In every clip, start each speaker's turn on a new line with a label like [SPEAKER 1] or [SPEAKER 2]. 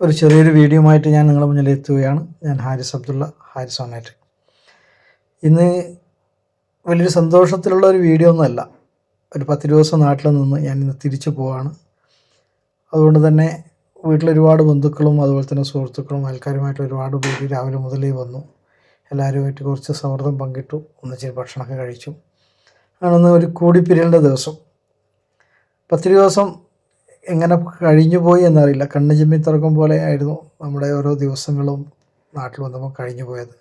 [SPEAKER 1] ഒരു ചെറിയൊരു വീഡിയോ ആയിട്ട് ഞാൻ നിങ്ങളുടെ മുന്നിൽ എത്തുകയാണ്. ഞാൻ ഹാരിസ് അബ്ദുള്ള ഹാരിസ് ഓണേറ്റ് ഇന്ന് വലിയൊരു സന്തോഷത്തിലുള്ള ഒരു വീഡിയോ ഒന്നുമല്ല ഒരു പത്ത് ദിവസം നാട്ടിൽ നിന്ന് ഞാൻ ഇന്ന് തിരിച്ചു പോവാണ്. അതുകൊണ്ട് തന്നെ വീട്ടിൽ ഒരുപാട് ബന്ധുക്കളും അതുപോലെ തന്നെ സുഹൃത്തുക്കളും അയൽക്കാരുമായിട്ട് ഒരുപാട് പേര് രാവിലെ മുതലേ വന്നു. എല്ലാവരുമായിട്ട് കുറച്ച് സൗഹൃദം പങ്കിട്ടു. ഒന്നിച്ച് ഭക്ഷണമൊക്കെ കഴിച്ചു. ആണെന്ന് ഒരു കൂടിപ്പിരിയേണ്ട ദിവസം. പത്ത് ദിവസം എങ്ങനെ കഴിഞ്ഞു പോയി എന്നറിയില്ല. കണ്ണ് ചിമ്മി തുറക്കും പോലെ ആയിരുന്നു നമ്മുടെ ഓരോ ദിവസങ്ങളും നാട്ടിൽ വന്നപ്പോൾ കഴിഞ്ഞു പോയത്.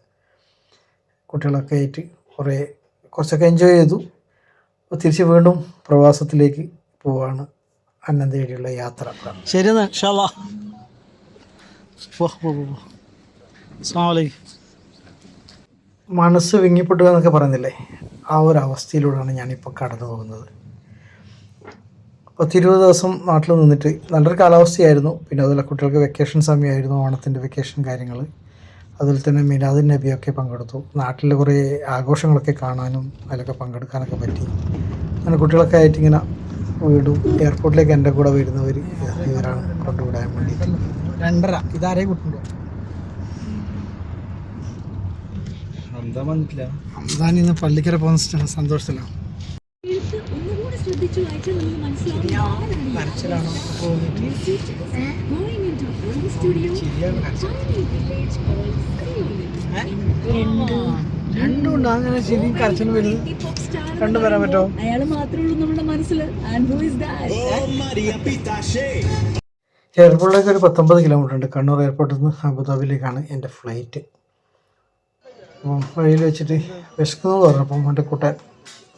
[SPEAKER 1] കുട്ടികളൊക്കെ ആയിട്ട് കുറേ കുറച്ചൊക്കെ എൻജോയ് ചെയ്തു. അപ്പോൾ തിരിച്ച് വീണ്ടും പ്രവാസത്തിലേക്ക് പോവാണ് അന്നന്തേടിയുള്ള യാത്ര.
[SPEAKER 2] ശരി
[SPEAKER 1] മനസ്സ് വിങ്ങിപ്പെട്ടുക എന്നൊക്കെ പറയുന്നില്ലേ ആ ഒരു അവസ്ഥയിലൂടെയാണ് ഞാനിപ്പോൾ കടന്നു പോകുന്നത് പത്തിരുപത് ദിവസം നാട്ടിൽ നിന്നിട്ട് നല്ലൊരു കാലാവസ്ഥയായിരുന്നു. പിന്നെ അതുപോലെ കുട്ടികൾക്ക് വെക്കേഷൻ സമയമായിരുന്നു ഓണത്തിന്റെ വെക്കേഷൻ കാര്യങ്ങൾ അതുപോലെ തന്നെ മിനാദിൻ നബിയൊക്കെ പങ്കെടുത്തു. നാട്ടിൽ കുറേ ആഘോഷങ്ങളൊക്കെ കാണാനും അതിലൊക്കെ പങ്കെടുക്കാനൊക്കെ പറ്റി. അങ്ങനെ കുട്ടികളൊക്കെ ആയിട്ട് ഇങ്ങനെ വീടും എയർപോർട്ടിലേക്ക് എന്റെ കൂടെ വരുന്നവർ ഇവരാണ് കൊണ്ടുവിടാൻ വേണ്ടിയിട്ട്.
[SPEAKER 2] രണ്ടര. ഇതാരേ കൂട്ടുണ്ടോ
[SPEAKER 1] റംസാൻ ഇന്ന് പള്ളിക്കര പോകുന്ന സന്തോഷത്തിലാണ്. അങ്ങനെ ശരി കരച്ചിൽ രണ്ടും വരാൻ പറ്റോ?
[SPEAKER 3] അയാൾ മാത്രമേ ഉള്ളൂ നമ്മുടെ മനസ്സിൽ
[SPEAKER 1] എയർപോർട്ടിലേക്ക് ഒരു പത്തൊമ്പത് കിലോമീറ്റർ ഉണ്ട്. കണ്ണൂർ എയർപോർട്ടിൽ നിന്ന് അബുദാബിയിലേക്കാണ് എന്റെ ഫ്ലൈറ്റ് അപ്പം വഴിയിൽ വെച്ചിട്ട് വിശക്കുന്നു പറഞ്ഞപ്പം എന്റെ കൂട്ടൻ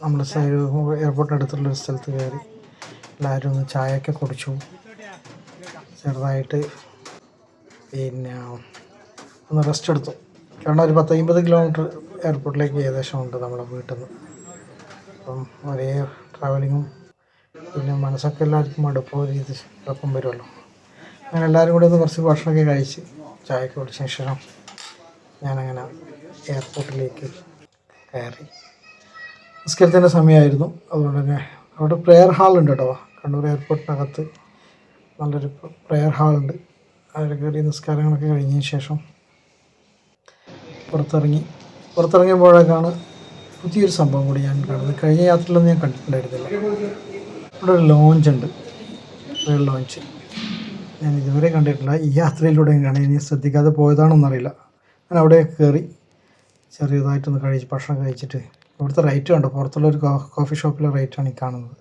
[SPEAKER 1] നമ്മുടെ എയർപോർട്ടിന് അടുത്തുള്ള ഒരു സ്ഥലത്ത് കയറി. എല്ലാവരും ഒന്ന് ചായയൊക്കെ കുടിച്ചു. ചെറുതായിട്ട് പിന്നെ ഒന്ന് റെസ്റ്റ് എടുത്തു. കാരണം ഒരു പത്ത് അമ്പത് കിലോമീറ്റർ എയർപോർട്ടിലേക്ക് ഏകദേശം ഉണ്ട് നമ്മുടെ വീട്ടിൽ നിന്ന് അപ്പം ഒരേ ട്രാവലിങ്ങും പിന്നെ മനസ്സൊക്കെ എല്ലാവർക്കും അടുപ്പോ ഒരു ഇത് കുഴപ്പം വരുമല്ലോ. അങ്ങനെ എല്ലാവരും കൂടി ഒന്ന് കുറച്ച് ഭക്ഷണമൊക്കെ കഴിച്ച് ചായയൊക്കെ കുടിച്ചതിന് ശേഷം ഞാനങ്ങനെ എയർപോർട്ടിലേക്ക് കയറി. നിസ്കരിച്ചതിന്റെ സമയമായിരുന്നു. അതുകൊണ്ട് തന്നെ അവിടെ പ്രെയർ ഹാൾ ഉണ്ട് കേട്ടോ. കണ്ണൂർ എയർപോർട്ടിനകത്ത് നല്ലൊരു പ്രെയർ ഹാളുണ്ട് അതിൽ കയറി നിസ്കാരങ്ങളൊക്കെ കഴിഞ്ഞതിന് ശേഷം പുറത്തിറങ്ങി. പുറത്തിറങ്ങിയപ്പോഴേക്കാണ് പുതിയൊരു സംഭവം കൂടി ഞാൻ കാണുന്നത്. കഴിഞ്ഞ യാത്രയിലൊന്നും ഞാൻ കണ്ടിട്ടുണ്ടായിരുന്നില്ല. ഇവിടെ ഒരു ലോഞ്ച് ഉണ്ട്. റെയിൽ ലോഞ്ച് ഞാൻ ഇതുവരെ കണ്ടിട്ടില്ല. ഈ യാത്രയിലൂടെ കാണാൻ ഇനി ശ്രദ്ധിക്കാതെ പോയതാണോന്നറിയില്ല. ഞാൻ അവിടെ കയറി ചെറിയതായിട്ടൊന്ന് കഴിച്ച് ഭക്ഷണം കഴിച്ചിട്ട് ഇവിടുത്തെ റേറ്റ് കണ്ടോ? പുറത്തുള്ള ഒരു കോഫി ഷോപ്പിലെ റേറ്റാണ് ഈ കാണുന്നത്.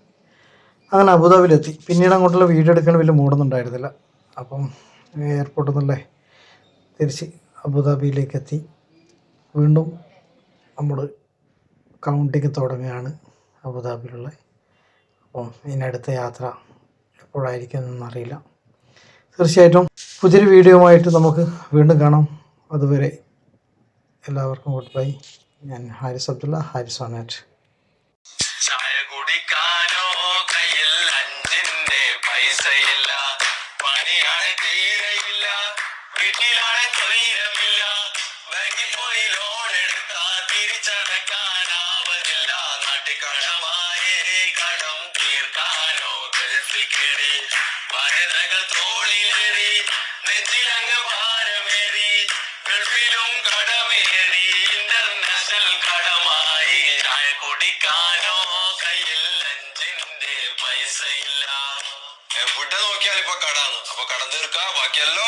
[SPEAKER 1] അങ്ങനെ അബുദാബിയിലെത്തി. പിന്നീട് അങ്ങോട്ടുള്ള വീഡിയോ എടുക്കാൻ വലിയ മൂടൊന്നുണ്ടായിരുന്നില്ല അപ്പം എയർപോർട്ടിൽ നിന്നല്ലേ തിരിച്ച് അബുദാബിയിലേക്ക് എത്തി വീണ്ടും നമ്മൾ കൗണ്ടിങ് തുടങ്ങുകയാണ് അബുദാബിയിലുള്ള. അപ്പം ഇനി അടുത്ത യാത്ര എപ്പോഴായിരിക്കും എന്നറിയില്ല. തീർച്ചയായിട്ടും പുതിയൊരു വീഡിയോയുമായിട്ട് നമുക്ക് വീണ്ടും കാണാം. അതുവരെ എല്ലാവർക്കും ഗുഡ് ബൈ. ഞാൻ ഹാരിസ് അബ്ദുള്ള ഹാരിസ് ഓണാറ്റ്
[SPEAKER 4] ചായ കയ്യിൽ പൈസയില്ല. തീരയില്ല. പോയി ലോൺ എടുത്താ കടം തീർക്കാനോ തോളിലേറി നെഞ്ചിലങ്ങ് ഭാരമേറി എവിടെ നോക്കിയാൽ ഇപ്പൊ കടാന്ന്. അപ്പൊ കടം തീർക്കാ. ബാക്കിയെല്ലോ